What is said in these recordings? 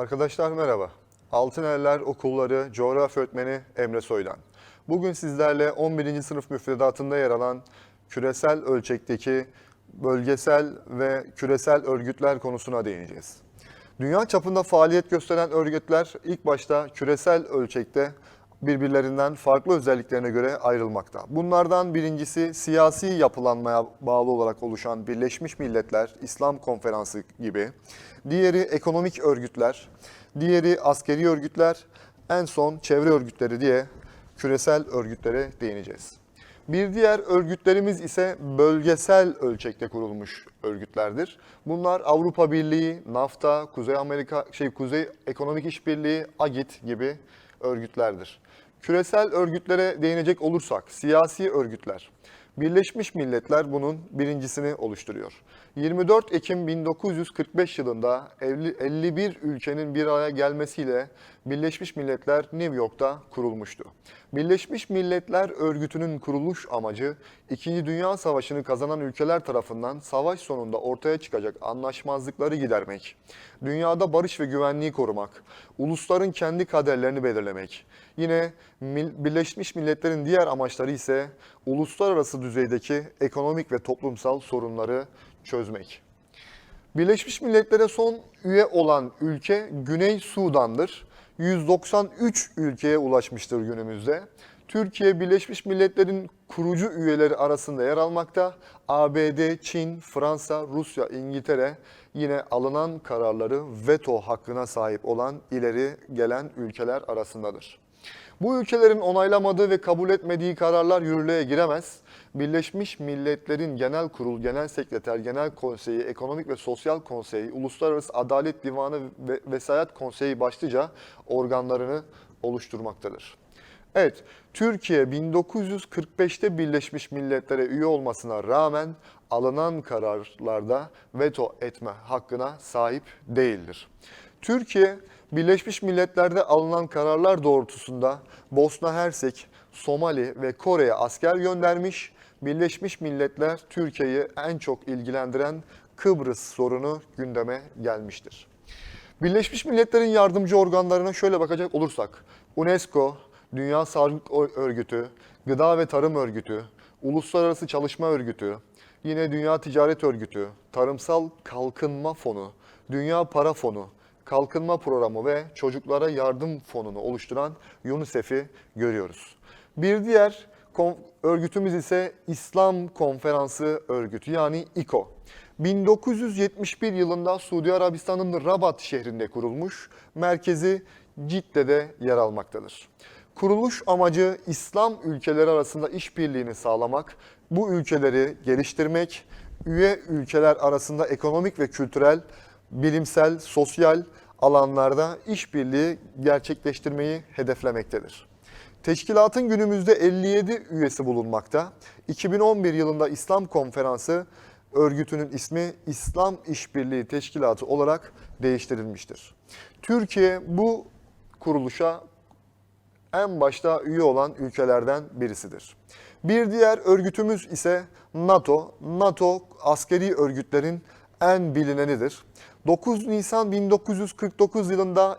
Arkadaşlar merhaba. Altıneller Okulları Coğrafya Öğretmeni Emre Soydan. Bugün sizlerle 11. sınıf müfredatında yer alan küresel ölçekteki bölgesel ve küresel örgütler konusuna değineceğiz. Dünya çapında faaliyet gösteren örgütler ilk başta küresel ölçekte birbirlerinden farklı özelliklerine göre ayrılmakta. Bunlardan birincisi siyasi yapılanmaya bağlı olarak oluşan Birleşmiş Milletler, İslam Konferansı gibi. Diğeri ekonomik örgütler, diğeri askeri örgütler, en son çevre örgütleri diye küresel örgütlere değineceğiz. Bir diğer örgütlerimiz ise bölgesel ölçekte kurulmuş örgütlerdir. Bunlar Avrupa Birliği, NAFTA, Kuzey Amerika şey Kuzey Ekonomik İşbirliği, AGİT gibi örgütlerdir. Küresel örgütlere değinecek olursak siyasi örgütler. Birleşmiş Milletler bunun birincisini oluşturuyor. 24 Ekim 1945 yılında 51 ülkenin bir araya gelmesiyle Birleşmiş Milletler New York'ta kurulmuştu. Birleşmiş Milletler Örgütü'nün kuruluş amacı İkinci Dünya Savaşı'nı kazanan ülkeler tarafından savaş sonunda ortaya çıkacak anlaşmazlıkları gidermek, dünyada barış ve güvenliği korumak, ulusların kendi kaderlerini belirlemek. Yine Birleşmiş Milletler'in diğer amaçları ise uluslararası düzeydeki ekonomik ve toplumsal sorunları çözmek. Birleşmiş Milletler'e son üye olan ülke Güney Sudan'dır. 193 ülkeye ulaşmıştır günümüzde. Türkiye Birleşmiş Milletler'in kurucu üyeleri arasında yer almakta. ABD, Çin, Fransa, Rusya, İngiltere yine alınan kararları veto hakkına sahip olan ileri gelen ülkeler arasındadır. Bu ülkelerin onaylamadığı ve kabul etmediği kararlar yürürlüğe giremez. Birleşmiş Milletler'in Genel Kurul, Genel Sekreter, Genel Konseyi, Ekonomik ve Sosyal Konseyi, Uluslararası Adalet Divanı ve Vesayet Konseyi başlıca organlarını oluşturmaktadır. Evet, Türkiye 1945'te Birleşmiş Milletler'e üye olmasına rağmen alınan kararlarda veto etme hakkına sahip değildir. Türkiye, Birleşmiş Milletler'de alınan kararlar doğrultusunda Bosna Hersek, Somali ve Kore'ye asker göndermiş, Birleşmiş Milletler Türkiye'yi en çok ilgilendiren Kıbrıs sorunu gündeme gelmiştir. Birleşmiş Milletler'in yardımcı organlarına şöyle bakacak olursak, UNESCO, Dünya Sağlık Örgütü, Gıda ve Tarım Örgütü, Uluslararası Çalışma Örgütü, yine Dünya Ticaret Örgütü, Tarımsal Kalkınma Fonu, Dünya Para Fonu, Kalkınma Programı ve Çocuklara Yardım Fonu'nu oluşturan UNICEF'i görüyoruz. Bir diğer örgütümüz ise İslam Konferansı Örgütü yani İKO. 1971 yılında Suudi Arabistan'ın Rabat şehrinde kurulmuş, merkezi Cidde'de yer almaktadır. Kuruluş amacı İslam ülkeleri arasında işbirliğini sağlamak, bu ülkeleri geliştirmek, üye ülkeler arasında ekonomik ve kültürel, bilimsel, sosyal alanlarda işbirliği gerçekleştirmeyi hedeflemektedir. Teşkilatın günümüzde 57 üyesi bulunmakta. 2011 yılında İslam Konferansı örgütünün ismi İslam İşbirliği Teşkilatı olarak değiştirilmiştir. Türkiye bu kuruluşa en başta üye olan ülkelerden birisidir. Bir diğer örgütümüz ise NATO. NATO askeri örgütlerin en bilinenidir. 9 Nisan 1949 yılında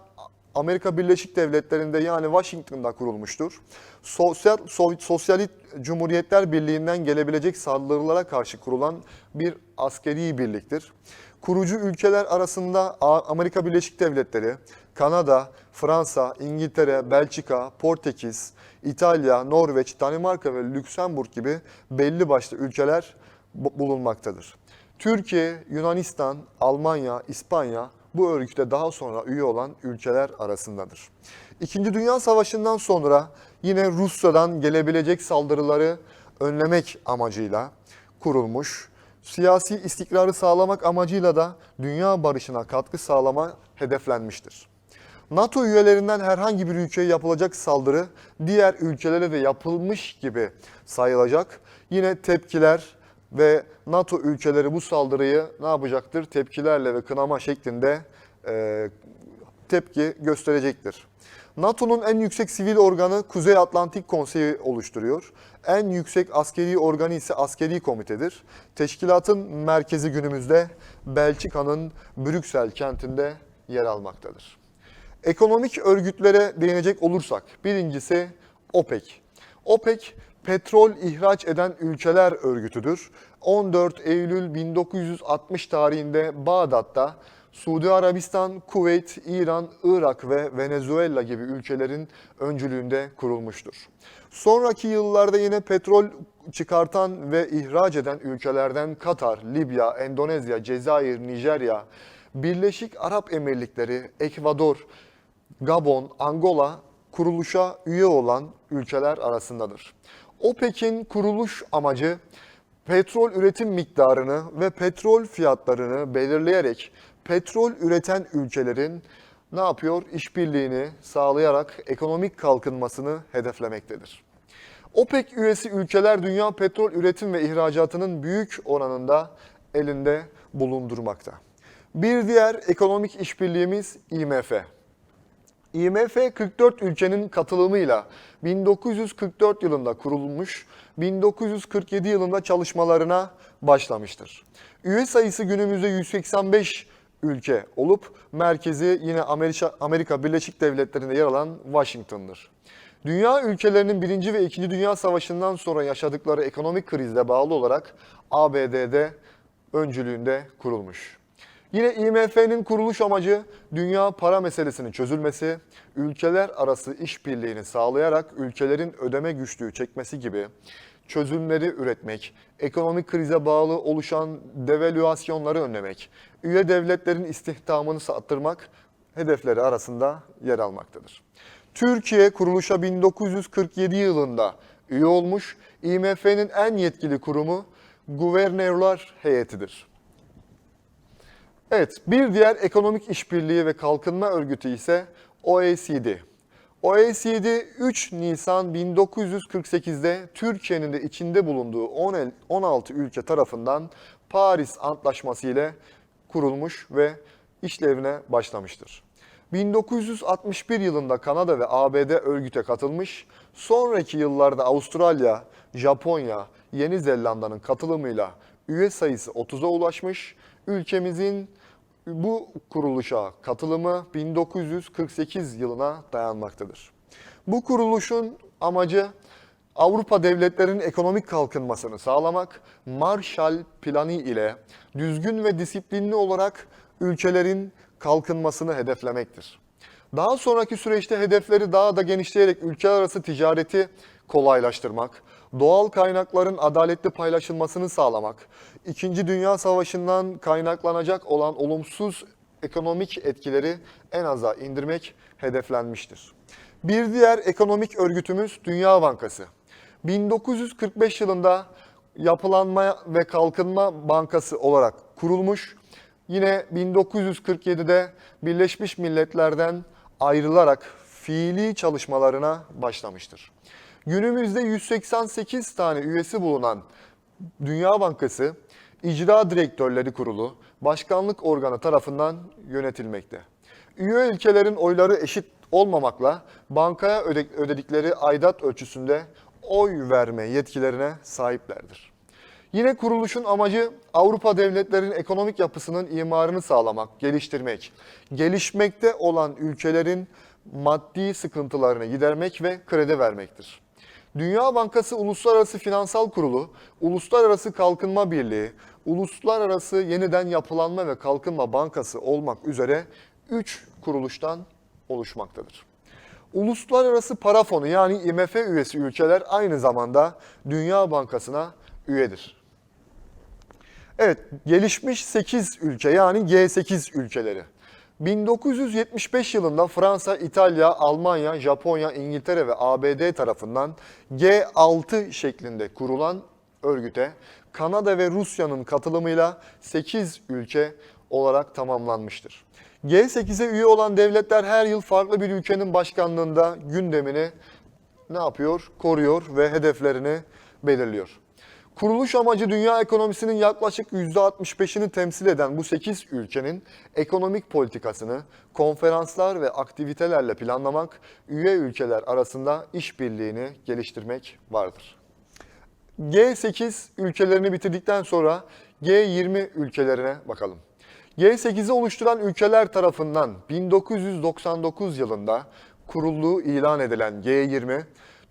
Amerika Birleşik Devletleri'nde yani Washington'da kurulmuştur. Sosyal, Sosyalist Cumhuriyetler Birliği'nden gelebilecek saldırılara karşı kurulan bir askeri birliktir. Kurucu ülkeler arasında Amerika Birleşik Devletleri, Kanada, Fransa, İngiltere, Belçika, Portekiz, İtalya, Norveç, Danimarka ve Lüksemburg gibi belli başlı ülkeler bulunmaktadır. Türkiye, Yunanistan, Almanya, İspanya bu örgüte daha sonra üye olan ülkeler arasındadır. İkinci Dünya Savaşı'ndan sonra yine Rusya'dan gelebilecek saldırıları önlemek amacıyla kurulmuş, siyasi istikrarı sağlamak amacıyla da dünya barışına katkı sağlama hedeflenmiştir. NATO üyelerinden herhangi bir ülkeye yapılacak saldırı diğer ülkelere de yapılmış gibi sayılacak. Yine tepkiler ve NATO ülkeleri bu saldırıyı ne yapacaktır? Tepkilerle ve kınama şeklinde e, tepki gösterecektir. NATO'nun en yüksek sivil organı Kuzey Atlantik Konseyi oluşturuyor. En yüksek askeri organı ise askeri komitedir. Teşkilatın merkezi günümüzde Belçika'nın Brüksel kentinde yer almaktadır. Ekonomik örgütlere değinecek olursak birincisi OPEC. OPEC petrol ihraç eden ülkeler örgütüdür. 14 Eylül 1960 tarihinde Bağdat'ta Suudi Arabistan, Kuveyt, İran, Irak ve Venezuela gibi ülkelerin öncülüğünde kurulmuştur. Sonraki yıllarda yine petrol çıkartan ve ihraç eden ülkelerden Katar, Libya, Endonezya, Cezayir, Nijerya, Birleşik Arap Emirlikleri, Ekvador, Gabon, Angola kuruluşa üye olan ülkeler arasındadır. OPEC'in kuruluş amacı petrol üretim miktarını ve petrol fiyatlarını belirleyerek petrol üreten ülkelerin ne yapıyor? İşbirliğini sağlayarak ekonomik kalkınmasını hedeflemektedir. OPEC üyesi ülkeler dünya petrol üretim ve ihracatının büyük oranında elinde bulundurmakta. Bir diğer ekonomik işbirliğimiz IMF. IMF 44 ülkenin katılımıyla 1944 yılında kurulmuş, 1947 yılında çalışmalarına başlamıştır. Üye sayısı günümüzde 185 ülke olup merkezi yine Amerika, Amerika Birleşik Devletleri'nde yer alan Washington'dır. Dünya ülkelerinin 1. ve 2. Dünya Savaşı'ndan sonra yaşadıkları ekonomik krizle bağlı olarak ABD'de öncülüğünde kurulmuş. Yine IMF'nin kuruluş amacı dünya para meselesinin çözülmesi, ülkeler arası işbirliğini sağlayarak ülkelerin ödeme güçlüğü çekmesi gibi çözümleri üretmek, ekonomik krize bağlı oluşan devalüasyonları önlemek, üye devletlerin istihdamını arttırmak hedefleri arasında yer almaktadır. Türkiye kuruluşa 1947 yılında üye olmuş, IMF'nin en yetkili kurumu Guvernörler Heyetidir. Evet, bir diğer ekonomik işbirliği ve kalkınma örgütü ise OECD. OECD 3 Nisan 1948'de Türkiye'nin de içinde bulunduğu 10 16 ülke tarafından Paris Antlaşması ile kurulmuş ve işlevine başlamıştır. 1961 yılında Kanada ve ABD örgüte katılmış, sonraki yıllarda Avustralya, Japonya, Yeni Zelanda'nın katılımıyla üye sayısı 30'a ulaşmış, ülkemizin bu kuruluşa katılımı 1948 yılına dayanmaktadır. Bu kuruluşun amacı Avrupa devletlerinin ekonomik kalkınmasını sağlamak, Marshall Planı ile düzgün ve disiplinli olarak ülkelerin kalkınmasını hedeflemektir. Daha sonraki süreçte hedefleri daha da genişleyerek ülkeler arası ticareti kolaylaştırmak, doğal kaynakların adaletli paylaşılmasını sağlamak, İkinci Dünya Savaşı'ndan kaynaklanacak olan olumsuz ekonomik etkileri en aza indirmek hedeflenmiştir. Bir diğer ekonomik örgütümüz Dünya Bankası. 1945 yılında Yapılanma ve Kalkınma Bankası olarak kurulmuş, yine 1947'de Birleşmiş Milletler'den ayrılarak fiili çalışmalarına başlamıştır. Günümüzde 188 tane üyesi bulunan Dünya Bankası İcra Direktörleri Kurulu başkanlık organı tarafından yönetilmekte. Üye ülkelerin oyları eşit olmamakla bankaya ödedikleri aidat ölçüsünde oy verme yetkilerine sahiplerdir. Yine kuruluşun amacı Avrupa devletlerinin ekonomik yapısının imarını sağlamak, geliştirmek, gelişmekte olan ülkelerin maddi sıkıntılarını gidermek ve kredi vermektir. Dünya Bankası Uluslararası Finansal Kurulu, Uluslararası Kalkınma Birliği, Uluslararası Yeniden Yapılanma ve Kalkınma Bankası olmak üzere 3 kuruluştan oluşmaktadır. Uluslararası Para Fonu yani IMF üyesi ülkeler aynı zamanda Dünya Bankası'na üyedir. Evet, gelişmiş 8 ülke yani G8 ülkeleri. 1975 yılında Fransa, İtalya, Almanya, Japonya, İngiltere ve ABD tarafından G6 şeklinde kurulan örgüte Kanada ve Rusya'nın katılımıyla 8 ülke olarak tamamlanmıştır. G8'e üye olan devletler her yıl farklı bir ülkenin başkanlığında gündemini ne yapıyor? Koruyor ve hedeflerini belirliyor. Kuruluş amacı dünya ekonomisinin yaklaşık %65'ini temsil eden bu 8 ülkenin ekonomik politikasını konferanslar ve aktivitelerle planlamak, üye ülkeler arasında işbirliğini geliştirmek vardır. G8 ülkelerini bitirdikten sonra G20 ülkelerine bakalım. G8'i oluşturan ülkeler tarafından 1999 yılında kurulduğu ilan edilen G20,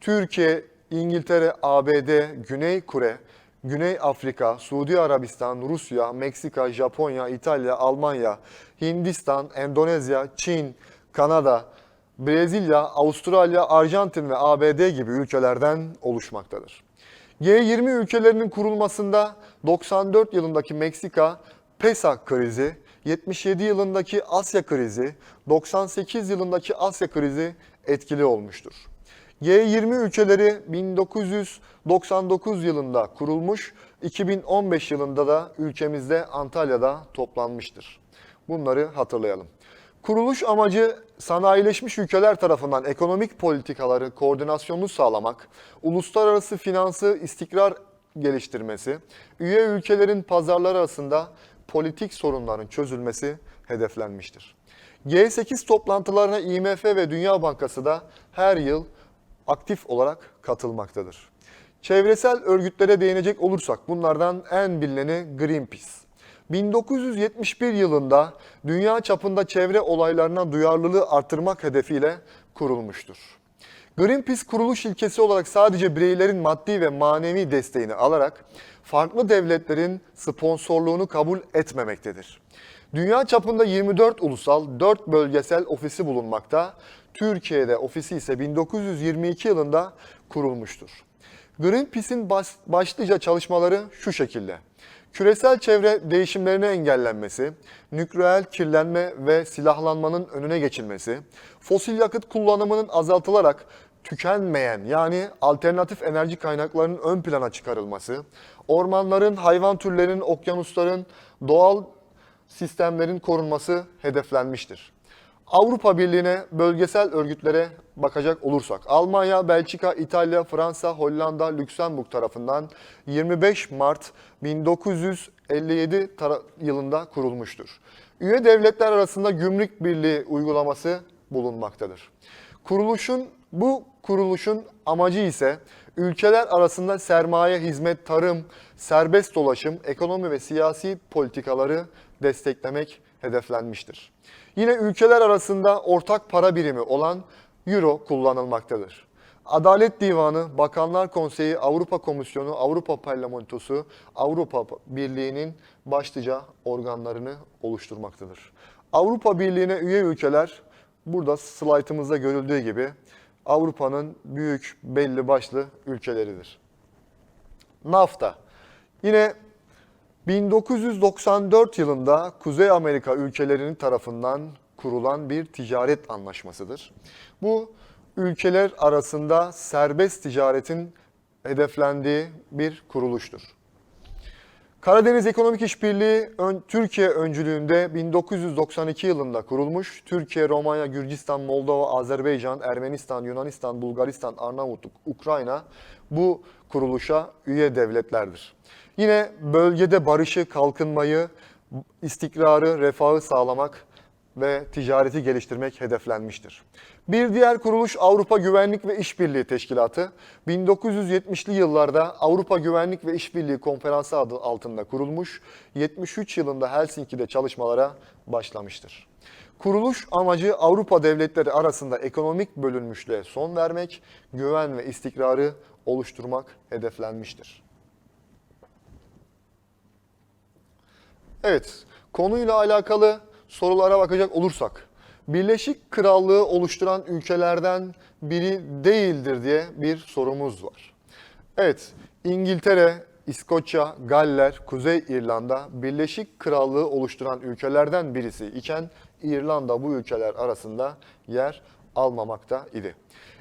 Türkiye, İngiltere, ABD, Güney Kore, Güney Afrika, Suudi Arabistan, Rusya, Meksika, Japonya, İtalya, Almanya, Hindistan, Endonezya, Çin, Kanada, Brezilya, Avustralya, Arjantin ve ABD gibi ülkelerden oluşmaktadır. G20 ülkelerinin kurulmasında 94 yılındaki Meksika PESA krizi, 77 yılındaki Asya krizi, 98 yılındaki Asya krizi etkili olmuştur. G20 ülkeleri 1999 yılında kurulmuş, 2015 yılında da ülkemizde Antalya'da toplanmıştır. Bunları hatırlayalım. Kuruluş amacı sanayileşmiş ülkeler tarafından ekonomik politikaları koordinasyonunu sağlamak, uluslararası finansı istikrar geliştirmesi, üye ülkelerin pazarları arasında politik sorunların çözülmesi hedeflenmiştir. G8 toplantılarına IMF ve Dünya Bankası da her yıl aktif olarak katılmaktadır. Çevresel örgütlere değinecek olursak bunlardan en bilineni Greenpeace. 1971 yılında dünya çapında çevre olaylarına duyarlılığı artırmak hedefiyle kurulmuştur. Greenpeace kuruluş ilkesi olarak sadece bireylerin maddi ve manevi desteğini alarak farklı devletlerin sponsorluğunu kabul etmemektedir. Dünya çapında 24 ulusal, 4 bölgesel ofisi bulunmakta. Türkiye'de ofisi ise 1922 yılında kurulmuştur. Greenpeace'in baş, başlıca çalışmaları şu şekilde. Küresel çevre değişimlerine engellenmesi, nükleer kirlenme ve silahlanmanın önüne geçilmesi, fosil yakıt kullanımının azaltılarak tükenmeyen yani alternatif enerji kaynaklarının ön plana çıkarılması, ormanların, hayvan türlerinin, okyanusların, doğal sistemlerin korunması hedeflenmiştir. Avrupa Birliği'ne, bölgesel örgütlere bakacak olursak, Almanya, Belçika, İtalya, Fransa, Hollanda, Lüksemburg tarafından 25 Mart 1957 tara- yılında kurulmuştur. Üye devletler arasında gümrük birliği uygulaması bulunmaktadır. Kuruluşun bu kuruluşun amacı ise ülkeler arasında sermaye, hizmet, tarım, serbest dolaşım, ekonomi ve siyasi politikaları desteklemek hedeflenmiştir. Yine ülkeler arasında ortak para birimi olan Euro kullanılmaktadır. Adalet Divanı, Bakanlar Konseyi, Avrupa Komisyonu, Avrupa Parlamentosu, Avrupa Birliği'nin başlıca organlarını oluşturmaktadır. Avrupa Birliği'ne üye ülkeler burada slaytımızda görüldüğü gibi Avrupa'nın büyük belli başlı ülkeleridir. NAFTA. Yine 1994 yılında Kuzey Amerika ülkelerinin tarafından kurulan bir ticaret anlaşmasıdır. Bu ülkeler arasında serbest ticaretin hedeflendiği bir kuruluştur. Karadeniz Ekonomik İşbirliği Türkiye öncülüğünde 1992 yılında kurulmuş. Türkiye, Romanya, Gürcistan, Moldova, Azerbaycan, Ermenistan, Yunanistan, Bulgaristan, Arnavutluk, Ukrayna bu kuruluşa üye devletlerdir. Yine bölgede barışı, kalkınmayı, istikrarı, refahı sağlamak ve ticareti geliştirmek hedeflenmiştir. Bir diğer kuruluş Avrupa Güvenlik ve İşbirliği Teşkilatı 1970'li yıllarda Avrupa Güvenlik ve İşbirliği Konferansı adı altında kurulmuş, 73 yılında Helsinki'de çalışmalara başlamıştır. Kuruluş amacı Avrupa devletleri arasında ekonomik bölünmüşlüğe son vermek, güven ve istikrarı oluşturmak hedeflenmiştir. Evet, konuyla alakalı sorulara bakacak olursak, Birleşik Krallığı oluşturan ülkelerden biri değildir diye bir sorumuz var. Evet, İngiltere, İskoçya, Galler, Kuzey İrlanda Birleşik Krallığı oluşturan ülkelerden birisi iken İrlanda bu ülkeler arasında yer almamakta idi.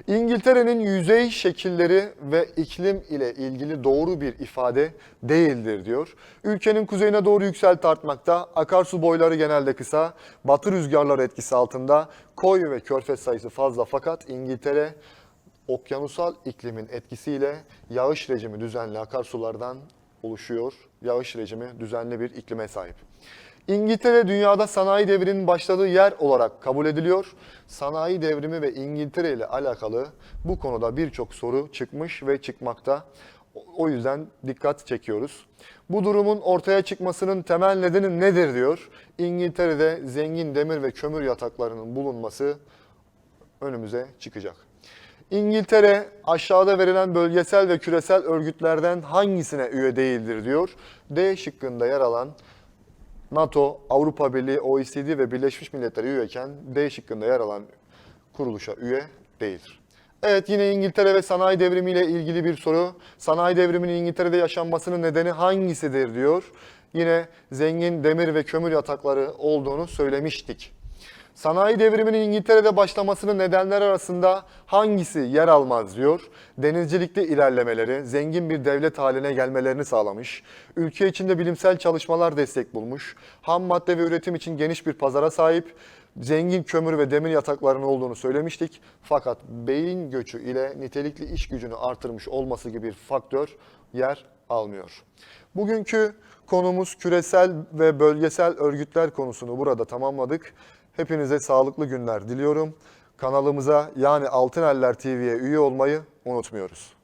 İngiltere'nin yüzey şekilleri ve iklim ile ilgili doğru bir ifade değildir diyor. Ülkenin kuzeyine doğru yükselti artmakta, akarsu boyları genelde kısa, batı rüzgarları etkisi altında, koy ve körfez sayısı fazla fakat İngiltere okyanusal iklimin etkisiyle yağış rejimi düzenli akarsulardan oluşuyor. Yağış rejimi düzenli bir iklime sahip. İngiltere dünyada sanayi devrinin başladığı yer olarak kabul ediliyor. Sanayi devrimi ve İngiltere ile alakalı bu konuda birçok soru çıkmış ve çıkmakta. O- yüzden dikkat çekiyoruz. Bu durumun ortaya çıkmasının temel nedeni nedir diyor. İngiltere'de zengin demir ve kömür yataklarının bulunması önümüze çıkacak. İngiltere aşağıda verilen bölgesel ve küresel örgütlerden hangisine üye değildir diyor. D şıkkında yer alan NATO, Avrupa Birliği, OECD ve Birleşmiş Milletler üyeyken D şıkkında yer alan kuruluşa üye değildir. Evet yine İngiltere ve sanayi devrimiyle ilgili bir soru. Sanayi devriminin İngiltere'de yaşanmasının nedeni hangisidir diyor. Yine zengin demir ve kömür yatakları olduğunu söylemiştik. Sanayi devriminin İngiltere'de başlamasının nedenler arasında hangisi yer almaz diyor. Denizcilikte ilerlemeleri, zengin bir devlet haline gelmelerini sağlamış. Ülke içinde bilimsel çalışmalar destek bulmuş. Ham madde ve üretim için geniş bir pazara sahip. Zengin kömür ve demir yataklarının olduğunu söylemiştik. Fakat beyin göçü ile nitelikli iş gücünü artırmış olması gibi bir faktör yer almıyor. Bugünkü konumuz küresel ve bölgesel örgütler konusunu burada tamamladık. Hepinize sağlıklı günler diliyorum. Kanalımıza yani Altıneller TV'ye üye olmayı unutmuyoruz.